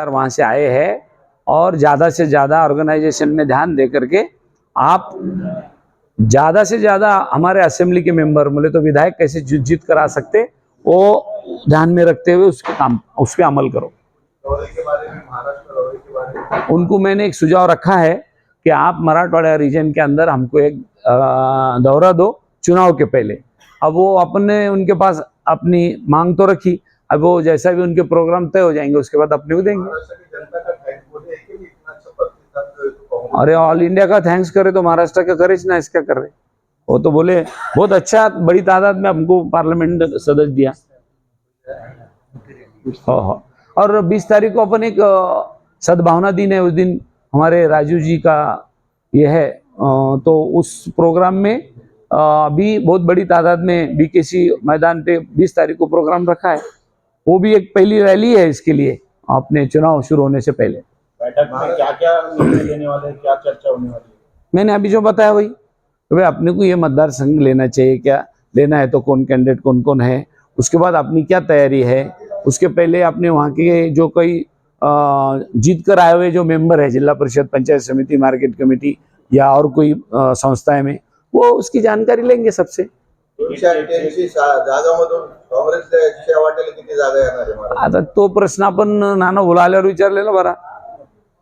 Sir वहाँ से आए हैं और ज़्यादा से ज़्यादा ऑर्गेनाइजेशन में ध्यान दे करके आप ज़्यादा से ज़्यादा हमारे असेंबली के मेंबर, बोले तो विधायक कैसे जीत करा सकते, वो ध्यान में रखते हुए उसके काम उस पर अमल करो। उनको मैंने एक सुझाव रखा है कि आप मराठवाड़ा रीजन के अंदर हमको एक दौरा दो चुनाव के पहले। अब वो अपने, उनके पास अपनी मांग तो रखी अब वो जैसा भी उनके प्रोग्राम तय हो जाएँगे उसके बाद अपने को देंगे। अच्छा तो अरे ऑल इंडिया का थैंक्स करे तो महाराष्ट्र का करे ना इसका करे। वो तो बोले बहुत अच्छा बड़ी तादाद में हमको पार्लियामेंट सदस्य दिया। हो हो। और 20 तारीख को अपन एक सद्भावना दिन है उस दिन हमारे राजू जी का ये है। तो उस प्रोग्राम में अभी बहुत बड़ी तादाद में बीकेसी मैदान पे 20 तारीख को प्रोग्राम रखा है। वो भी एक पहली रैली है इसके लिए अपने चुनाव शुरू होने से पहले बैठक में क्या क्या लेने वाले क्या चर्चा होने वाली है मैंने अभी जो बताया वही कि भाई अपने को ये मतदार संघ लेना चाहिए क्या लेना है तो कौन कैंडिडेट कौन कौन है उसके बाद अपनी क्या तैयारी है उसके पहले अपने वहाँ के जो कोई अ, जीत कर आए हुए जो मेंबर है जिला परिषद पंचायत समिति मार्केट कमेटी या और कोई संस्थाएँ में वो उसकी जानकारी लेंगे सबसे दोनशे आता तो प्रश्न आपण नाना बोला आल्यावर विचारलेला बरा.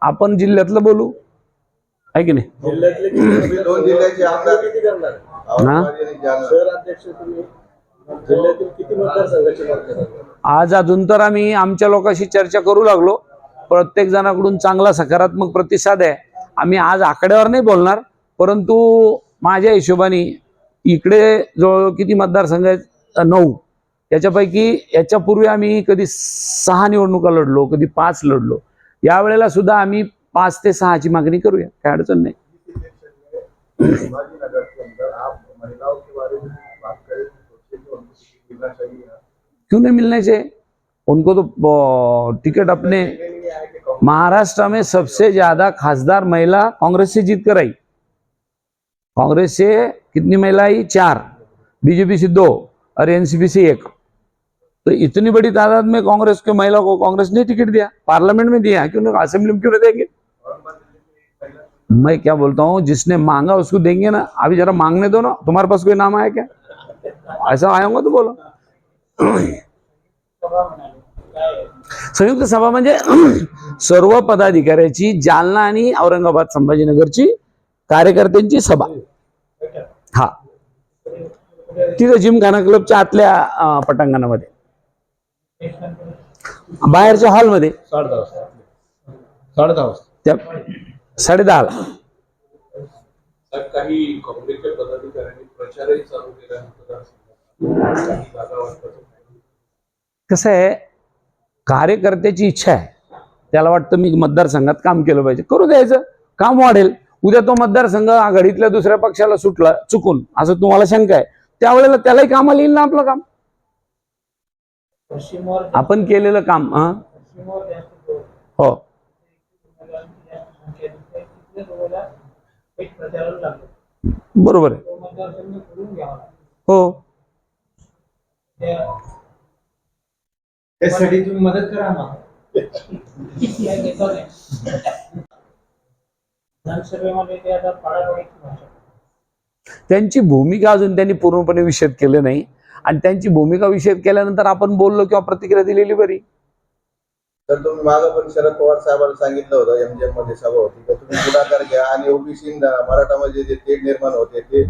आपण जिल्ह्यातलं बोलू? आहे की नाही? आज अजून तर आम्ही आमच्या लोकांशी चर्चा करू लागलो. प्रत्येक जणाकडून चांगला सकारात्मक प्रतिसाद आहे. आम्ही आज आकड्यावर नाही बोलणार परंतु माझ्या हिशोबाने इकडे जवळ किती मतदारसंघ आहेत? नऊ. याच्यापैकी याच्यापूर्वी आम्ही कधी सहा निवडणुका लढलो कधी पाच लढलो. यावेळेला सुद्धा आम्ही पाच ते सहाची मागणी करूया काय अडचण नाही. क्यों नहीं मिलने चाहिए? उनको तो टिकट अपने महाराष्ट्र में सबसे ज्यादा खासदार महिला कांग्रेस से जीत कर आई। कांग्रेस से कितनी महिला आई? चार। बीजेपी से दो और एनसीपी से एक। तो इतनी बड़ी तादाद में कांग्रेस के महिला को कांग्रेस ने टिकट दिया पार्लियामेंट में दिया क्यों असेंबली में क्यों नहीं देंगे? मैं क्या बोलता हूँ जिसने मांगा उसको देंगे ना। अभी जरा मांगने दो ना तुम्हारे पास कोई नाम आया क्या? ऐसा आया होगा तो बोलो। संयुक्त सभा म्हणजे सर्व पदाधिकाऱ्याची जालना आणि औरंगाबाद संभाजीनगरची कार्यकर्त्यांची सभा. हा. तिथं जिमखाना क्लबच्या आतल्या पटांगणामध्ये. बाहेरच्या हॉलमध्ये? साडे दहा वाजता. साडे दहा वाजता. त्या साडेदहाला साहेब, काही काँग्रेसच्या पदाधिकाऱ्यांनी प्रचारही चालू केला मतदारसंघात काही जागा वाटपाचं कसं आहे कार्यकर्त्याची इच्छा आहे. त्याला वाटतं मी मतदारसंघात काम केलं पाहिजे. करू द्यायचं. काम वाढेल. उद्या तो मतदारसंघ आघाडीतल्या दुसऱ्या पक्षाला सुटला चुकून. असं तुम्हाला शंका आहे. त्यावेळेला त्यालाही कामाला येईल ना आपलं काम? आपण केलेलं काम हा? हो. बरोबर. हो. त्या- त्यासाठी तुम्ही मदत करा त्यांची भूमिका अजून त्यांनी पूर्णपणे विषद केलं नाही. आणि त्यांची भूमिका विषद केल्यानंतर आपण बोललो किंवा प्रतिक्रिया दिलेली बरी. तर तुम्ही मागं पण शरद पवार साहेबांना सांगितलं होतं एमजीएममध्ये सभा होती. तर तुम्ही पुढाकार घ्या आणि ओबीसी मराठामध्ये जे तेढ निर्माण होते ते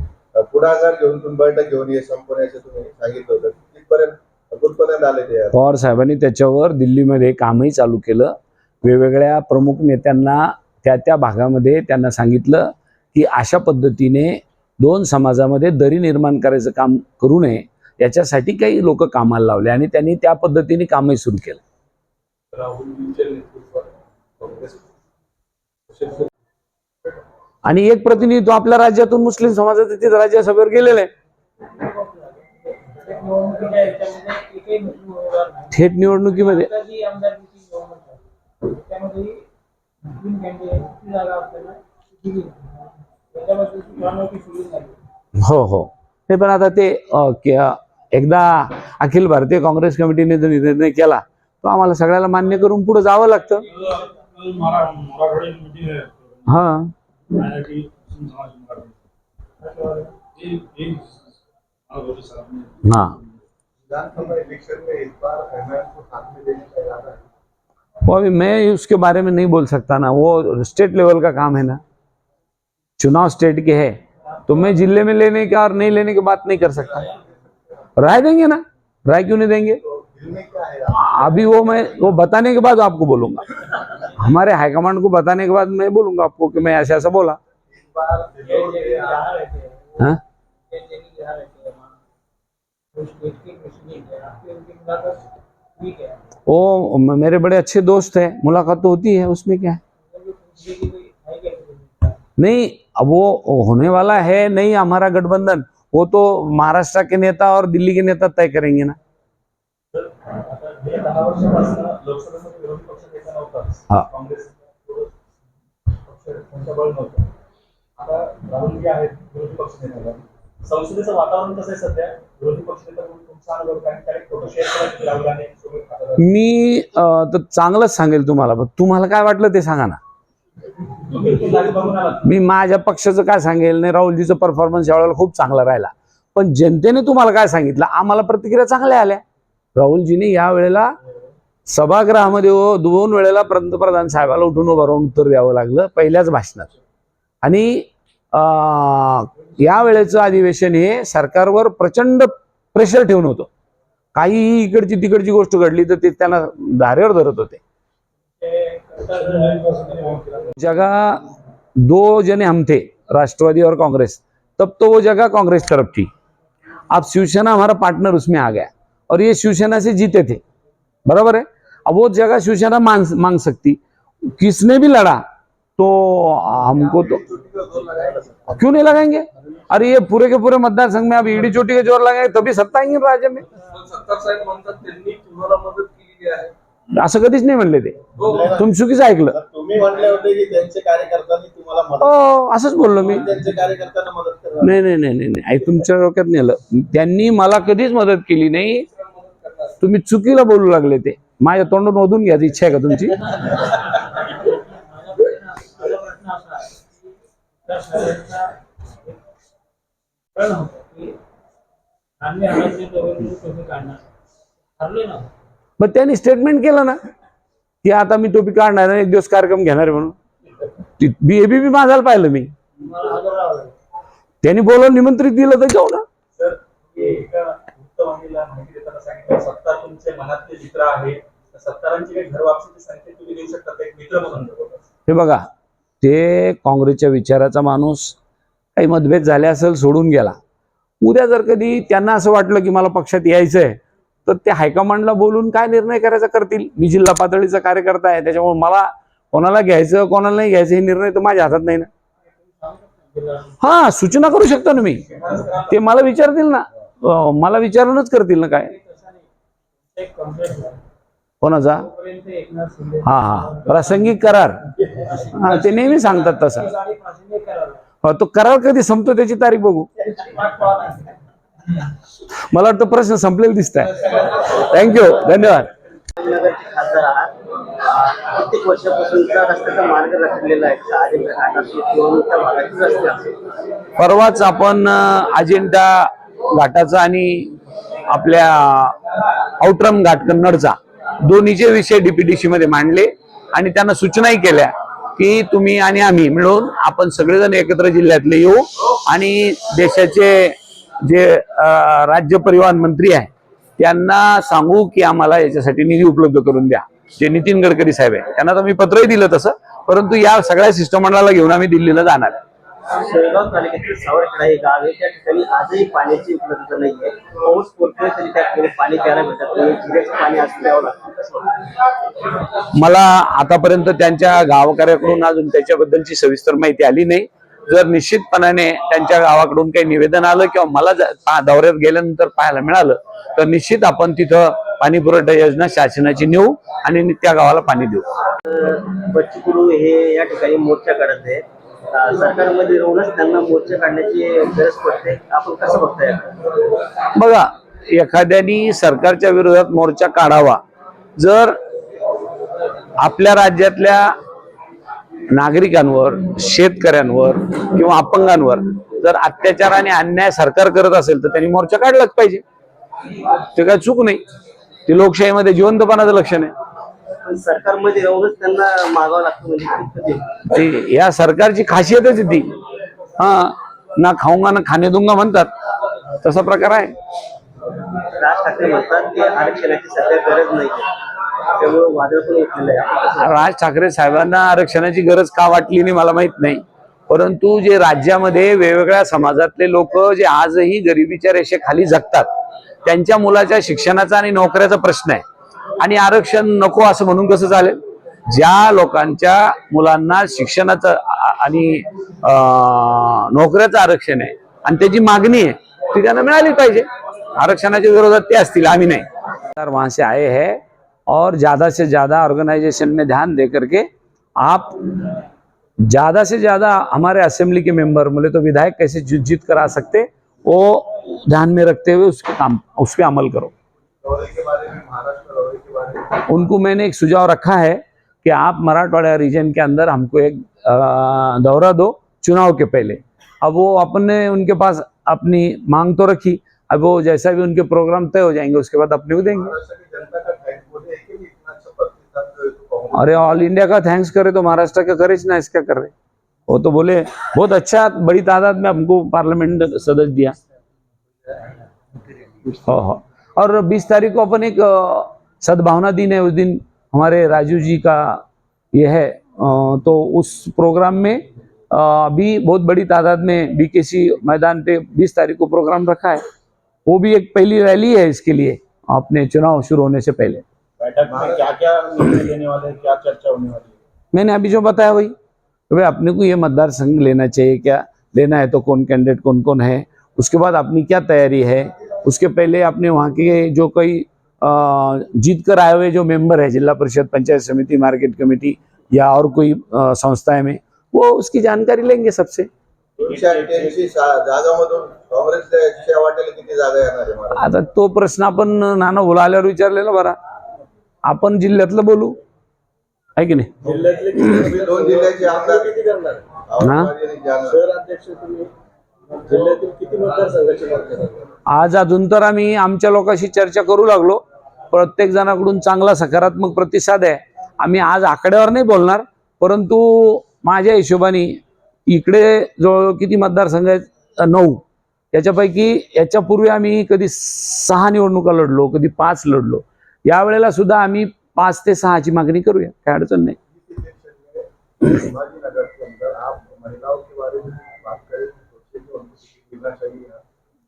पुढाकार घेऊन तुम्ही बैठक घेऊन ये संपवण्याचं तुम्ही सांगितलं होतं. तिथपर्यंत कुठपर्यंत आले ते आता? पवार साहेबांनी त्याच्यावर दिल्लीमध्ये कामही चालू केलं. वेगवेगळ्या प्रमुख नेत्यांना त्या त्या भागामध्ये त्यांना सांगितलं की अशा पद्धतीने दोन समाजामध्ये दरी निर्माण करायचं काम करू नये. याच्यासाठी काही लोक कामाला लावले आणि त्यांनी त्या पद्धतीने कामही सुरू केलं. आणि एक प्रतिनिधित्व आपल्या राज्यातून मुस्लिम समाजाचं तिथं राज्यसभेवर गेलेलं. आहे थेट निवडणुकीमध्ये. हो हो. ते पण आता ते एकदा अखिल भारतीय काँग्रेस कमिटीने जो निर्णय केला तो आम्हाला सगळ्याला मान्य करून पुढे जावं लागतं. हा. अभी मैं उसके बारे में नहीं बोल सकता ना, वो स्टेट लेवल का काम है ना। चुनाव स्टेट के है तो मैं ज़िले में लेने का और नहीं लेने की बात नहीं कर सकता। राय देंगे ना? राय क्यों नहीं देंगे? तो दिल में क्या है अभी वो मैं वो बताने के बाद आपको बोलूंगा। हमारे हाईकमांड को बताने के बाद मैं बोलूंगा आपको कि मैं ऐसा ऐसा बोला। इस बार ये ये यहाँ रहते हैं। हाँ? ये ये यहाँ रहते हैं वहाँ उस स्टेट के प्रेसिडेंट है आपकी उनकी मुलाकात हुई क्या वो म- मेरे बड़े अच्छे दोस्त हैं मुलाकात तो होती है उसमें क्या है? मतलब पूछने की कोई है क्या? प्रेसिडेंट नहीं अब वो होने वाला है नहीं हमारा गठबंधन। वो तो महाराष्ट्र के नेता और दिल्ली के नेता तय करेंगे ना. मी तर चांगलंच सांगेल तुम्हाला पण तुम्हाला काय वाटलं ते सांगा ना तुम्ही ती गाडी बघून आलात मी माझ्या पक्षाचं काय सांगेल नाही राहुलजीचा परफॉर्मन्स यावेळेला खूप चांगला राहिला. पण जनतेने तुम्हाला काय सांगितलं? आम्हाला प्रतिक्रिया चांगल्या आल्या. राहुलजीने या वेळेला सभागृहामध्ये हो, दोन वेळेला पंतप्रधान साहेबाला उठून उभं राहून उत्तर द्यावं लागलं पहिल्याच भाषणात. आणि या वेळेचं अधिवेशन हे सरकारवर प्रचंड प्रेशर ठेवून होतं. काही इकडची तिकडची गोष्ट घडली तर ते त्यांना धारेवर धरत होते. जगह दो जने हम थे, राष्ट्रवादी और कांग्रेस। तब तो वो जगह कांग्रेस तरफ़ थी। अब शिवसेना हमारा पार्टनर उसमें आ गया। और ये शिवसेना से जीते थे। बराबर है? अब वो जगह शिवसेना मांग मांग सकती। किसने भी लड़ा तो हमको तो क्यों नहीं लगाएँगे? अरे ये पूरे के पूरे मतदार संघ में अब ईडी चोटी के ज़ोर लगाएँगे, तभी सत्ता आएँगे राज्य में। असं कधीच नाही म्हणले ते. हो तुम्ही चुकीचं ऐकलं. तुम्ही म्हटले होते की त्यांचे कार्यकर्त्यांनी तुम्हाला मदत हो असंच बोललो मी. त्यांचे कार्यकर्त्यांना मदत करणार. नाही नाही नाही नाही नाही. तुमच्या डोक्यात नेलं त्यांनी मला कधीच मदत केली नाही. तुम्ही चुकीला बोलू लागले ते. माझ्या तोंडून ओधून घ्यायची इच्छा आहे का तुमची? काढणार. मग त्यांनी स्टेटमेंट केलं ना की आता मी टोपी काढणार एक दिवस कार्यक्रम घेणार म्हणून. बी एबीपी माझाला पाहिलं मी. त्यांनी बोलवून निमंत्रित दिलं तर जाऊ ना हे बघा ते काँग्रेसच्या विचाराचा माणूस काही मतभेद झाले असेल सोडून गेला. उद्या जर कधी त्यांना असं वाटलं की मला पक्षात यायचंय तर ते हायकमांडला बोलून काय निर्णय करायचा करतील? मी जिल्हा पातळीचा कार्यकर्ता आहे त्याच्यामुळे मला कोणाला घ्यायचं कोणाला नाही घ्यायचं हे निर्णय तर माझ्या हातात नाही ना. हा सूचना करू शकतो ना मी ते मला विचारतील ना. मला विचारूनच करतील ना काय. कोणाचा? हा हा. प्रासंगिक करार. हा ते नेहमी सांगतात तसा. तो करार कधी संपतो त्याची तारीख बघू. मला वाटतं प्रश्न संपलेला दिसत आहे थँक्यू धन्यवाद. कित्येक वर्षापासूनचा रस्त्याचा मार्ग रखडलेला आहे. परवाच आपण अजिंठा घाटाचा आणि आपल्या औट्रम घाट कन्नडचा दोन्हीचे विषय डीपीडीसी मध्ये मांडले आणि त्यांना सूचनाही केल्या की तुम्ही आणि आम्ही मिळून आपण सगळेजण एकत्र जिल्ह्यातले येऊ आणि देशाचे जे राज्य परिवहन मंत्री आहे त्यांना सांगू की आम्हाला याच्यासाठी निधी उपलब्ध करून द्या जे नितीन गडकरी साहेब आहे त्यांना तर मी पत्रही दिलं तसं परंतु या सगळ्या शिष्टमंडळाला घेऊन आम्ही दिल्लीला जाणार आहे. शेळगाव तालुक्यातील सावरखेडा हे गाव आहे त्या ठिकाणी आजही पाण्याची उपलब्धता नाहीये पाऊस पडतोय तरी त्या ठिकाणी पाणी प्यायला भेटत नाही जिऱ्याचं पाणी आज प्यावं लागतं कसं वाटतं? मला आतापर्यंत त्यांच्या गावकऱ्याकडून अजून त्याच्याबद्दलची सविस्तर माहिती आली नाही जर निश्चितपणाने त्यांच्या गावाकडून काही निवेदन आलं किंवा मला दौऱ्यात गेल्यानंतर पाहायला मिळालं तर निश्चित आपण तिथं पाणी पुरवठा योजना शासनाची नेऊ आणि त्या गावाला पाणी देऊ. बच्चू हे या ठिकाणी मोर्चा काढत आहे सरकारमध्ये राहूनच त्यांना मोर्चा काढण्याची गरज पडते. आपण कसं बघताय? बघा एखाद्यानी सरकारच्या विरोधात मोर्चा काढावा. जर आपल्या राज्यातल्या नागरिकांवर शेतकऱ्यांवर किंवा अपंगांवर जर अत्याचार आणि अन्याय सरकार करत असेल तर त्यांनी मोर्चा काढलाच पाहिजे. ते काय चूक नाही. ते लोकशाहीमध्ये जिवंतपणाचं लक्षण आहे. सरकारमध्ये राहूनच त्यांना मागावं लागतं म्हणजे या सरकारची खासियतच ती. हा ना खाऊंगा ना खाणे दूंगा म्हणतात. तसा प्रकार आहे. राज ठाकरे म्हणतात की आरक्षणाची सध्या गरज नाही. त्यामुळे वादळ पण उठलेलं आहे. राज ठाकरे साहेबांना आरक्षणाची गरज का वाटली नाही मला माहीत नाही. परंतु जे राज्यामध्ये वेगवेगळ्या समाजातले लोक जे आजही गरिबीच्या रेषेखाली जगतात त्यांच्या मुलाच्या शिक्षणाचा आणि नोकऱ्याचा प्रश्न आहे. आणि आरक्षण नको असं म्हणून कसं चालेल? ज्या लोकांच्या मुलांना शिक्षणाचं आणि नोकऱ्याचं आरक्षण आहे आणि त्याची मागणी आहे ती त्यांना मिळाली पाहिजे. आरक्षणाच्या विरोधात ते असतील आम्ही नाही. तर वहां से आए हैं और ज़्यादा से ज़्यादा ऑर्गेनाइजेशन में ध्यान दे करके आप ज़्यादा से ज़्यादा हमारे असेंबली के मेंबर बोले तो विधायक कैसे जीत करा सकते वो ध्यान में रखते हुए उसके काम उस पर अमल करो। दौरे के बारे में महाराष्ट्र दौरे के बारे में। उनको मैंने एक सुझाव रखा है कि आप मराठवाड़ा रीजन के अंदर हमको एक दौरा दो चुनाव के पहले। अब वो अपने उनके पास अपनी मांग तो रखी अब वो जैसा भी उनके प्रोग्राम तय हो जाएँगे उसके बाद अपने को देंगे महाराष्ट्र की जनता का थैंक बोले कि इतना अच्छा प्रतिसाद जो है तो कांग्रेस अरे ऑल इंडिया का थैंक्स करे तो महाराष्ट्र का करे ना इसका कर रहे। वो तो बोले, बहुत अच्छा बड़ी तादाद में हमको पार्लियामेंट सदस्य दिया। हो हो। और 20 तारीख को अपन एक सद्भावना दिन है, उस दिन हमारे राजू जी का ये है। तो उस प्रोग्राम में अभी बहुत बड़ी तादाद में बीकेसी मैदान पे 20 तारीख को प्रोग्राम रखा है। वो भी एक पहली रैली है इसके लिए, अपने चुनाव शुरू होने से पहले। बैठक में क्या क्या निर्णय लेने वाले क्या चर्चा होने वाली है? मैंने अभी जो बताया वही। कि भाई अपने को ये मतदार संघ लेना चाहिए क्या? लेना है तो कौन कैंडिडेट कौन कौन है? उसके बाद अपनी क्या तैयारी है? उसके पहले अपने वहाँ के जो कोई जीत कर आए हुए जो मेंबर है जिला परिषद पंचायत समिति मार्केट कमेटी या और कोई संस्थाएँ में वो उसकी जानकारी लेंगे सबसे। आता तो प्रश्न आपण नाना बोला आल्यावर विचारलेला बरा। आपण जिल्ह्यातलं बोलू? आहे की नाही? आज अजून तर आम्ही आमच्या लोकांशी चर्चा करू लागलो. प्रत्येक जणाकडून चांगला सकारात्मक प्रतिसाद आहे. आम्ही आज आकड्यावर नाही बोलणार परंतु माझ्या हिशोबाने इकडे जो किती मतदारसंघ आहेत? नऊ. याच्यापैकी याच्यापूर्वी आम्ही कधी सहा निवडणुका लढलो कधी पाच लढलो. यावेळेला सुद्धा आम्ही पाच ते सहाची मागणी करूया. काय अडचण नाही.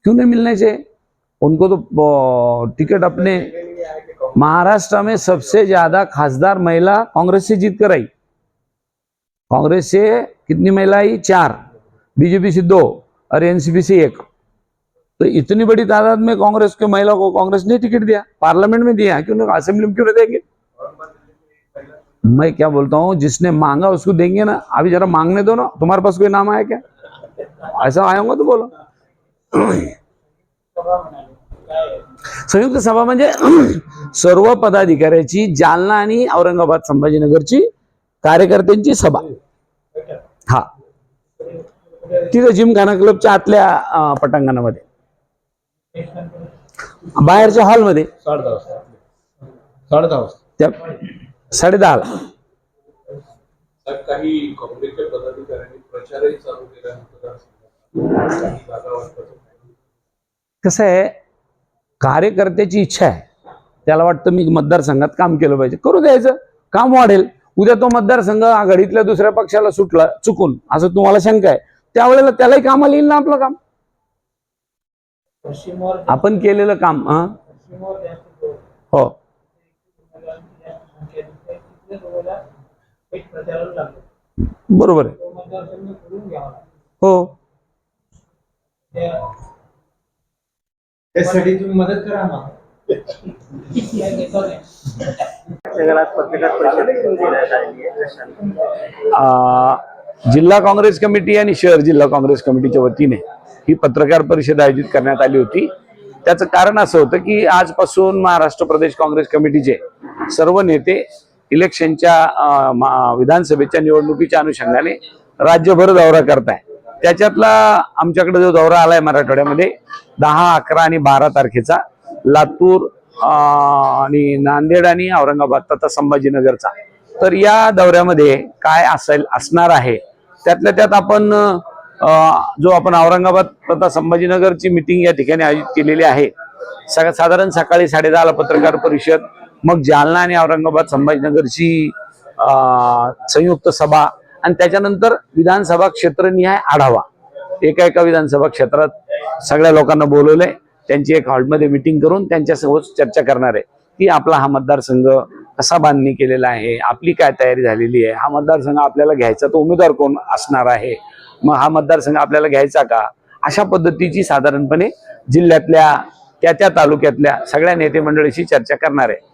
क्यों नहीं मिलने चाहिए? उनको तो टिकट अपने महाराष्ट्र में सबसे ज्यादा खासदार महिला कांग्रेस से जीत कर आई। कांग्रेस से कितनी महिला आई? चार। बीजेपी से दो और एनसीपी से एक। तो इतनी बड़ी तादाद में कांग्रेस के महिला को कांग्रेस ने टिकट दिया पार्लियामेंट में दिया क्यों असेंबली में क्यों नहीं देंगे? मैं क्या बोलता हूँ जिसने मांगा उसको देंगे ना। अभी जरा मांगने दो ना तुम्हारे पास कोई नाम आया क्या? ऐसा आया होगा तो बोलो। संयुक्त सभा म्हणजे सर्व पदाधिकाऱ्याची जालना आणि औरंगाबाद संभाजीनगरची कार्यकर्त्यांची सभा. हा. तिथं जिमखाना क्लबच्या आतल्या पटांगणामध्ये. बाहेरच्या हॉलमध्ये? साडे दहा वाजता. साडे दहा वाजता. त्या साडेदहाला साहेब काही काँग्रेसच्या पदाधिकाऱ्यांनी प्रचारही चालू केला मतदारसंघात काही जागा वाटपाचं कसं आहे कार्यकर्त्याची इच्छा आहे. त्याला वाटतं मी मतदारसंघात काम केलं पाहिजे. करू द्यायचं काम वाढेल. उद्या तो मतदारसंघ आघाडीतल्या दुसऱ्या पक्षाला सुटला चुकून असं तुम्हाला शंका आहे. त्यावेळेला त्यालाही कामाला येईल ना आपलं काम? आपण केलेलं काम हा. हो. बरोबर आहे. हो. त्या- त्यासाठी तुम्ही मदत करा ना जिल्हा काँग्रेस कमिटी आणि शहर जिल्हा काँग्रेस कमिटीच्या वतीने ही पत्रकार परिषद आयोजित करण्यात आली होती. त्याचं कारण असं होतं की आजपासून महाराष्ट्र प्रदेश काँग्रेस कमिटीचे सर्व नेते इलेक्शनच्या मा- विधानसभेच्या निवडणुकीच्या अनुषंगाने राज्यभर दौरा करताय. त्याच्यातला आमच्याकडे जो दौरा आलाय मराठवाड्यामध्ये दहा अकरा आणि बारा तारखेचा लातूर आणि नांदेड आणि औरंगाबाद तथा संभाजीनगरचा. तर या दौऱ्यामध्ये काय असेल असणार आहे त्यातल्या त्यात आपण जो आपण औरंगाबाद तथा संभाजीनगरची मिटिंग या ठिकाणी आयोजित केलेली आहे सगळ्या साधारण सकाळी साडेदहाला पत्रकार परिषद मग जालना आणि औरंगाबाद संभाजीनगरची संयुक्त सभा आणि त्याच्यानंतर विधानसभा क्षेत्रनिहाय आढावा. एका एका विधानसभा क्षेत्रात सगळ्या लोकांना बोलवलंय त्यांची एक हॉलमध्ये मिटिंग करून त्यांच्यासोबत चर्चा करणार आहे. की आपला हा मतदारसंघ कसा बांधणी केलेला आहे आपली काय तयारी झालेली आहे हा मतदारसंघ आपल्याला घ्यायचा तो उमेदवार कोण असणार आहे? मग हा मतदारसंघ आपल्याला घ्यायचा का? अशा पद्धतीची साधारणपणे जिल्ह्यातल्या त्या त्या तालुक्यातल्या सगळ्या नेते मंडळीशी चर्चा करणार आहे.